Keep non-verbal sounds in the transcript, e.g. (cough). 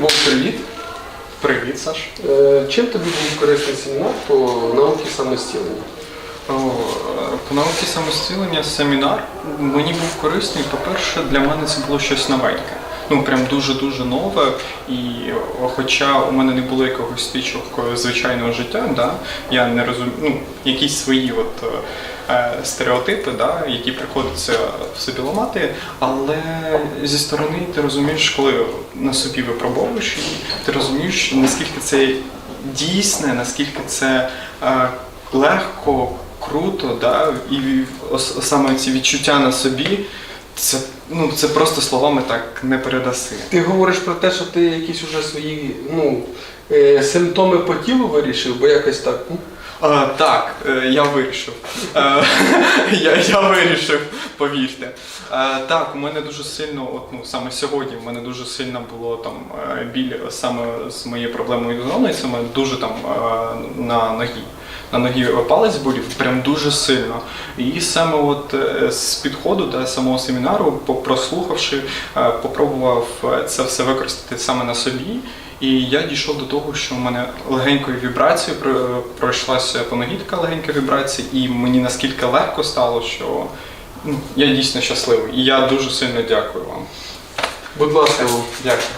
Вов, привіт. Привіт, Саш. Е, Чим тобі був корисний семінар по науці самостілення? По науці самостілення семінар мені був корисний. По-перше, для мене це було щось новеньке. Ну, прям дуже-дуже нове. І хоча у мене не було якогось стичок звичайного життя, да, я не розумію, ну, якісь свої от, е, стереотипи, да, які приходиться в собі ламати, але зі сторони ти розумієш, коли на собі випробовуєш, і ти розумієш, наскільки це дійсне, наскільки це е, легко, круто, да? і саме ці відчуття на собі, це, ну, це просто словами так не передаси. Ти говориш про те, що ти якісь уже свої ну, е, симптоми по тілу вирішив, бо якось так. ну, А, так, е, я вирішив. Е, (laughs) я, я вирішив, повірте. Е, так, у мене дуже сильно, от, ну, саме сьогодні, в мене дуже сильно було там біль саме з моєю проблемою зоною, саме дуже там на ногі. На ногі палець болів прям дуже сильно. І саме от з підходу до самого семінару, прослухавши, попробував це все використати саме на собі. І я дійшов до того, що в мене легенькою вібрацією пройшлася по така легенька вібрація, і мені наскільки легко стало, що ну, я дійсно щасливий. І я дуже сильно дякую вам. Будь ласка, Дякую.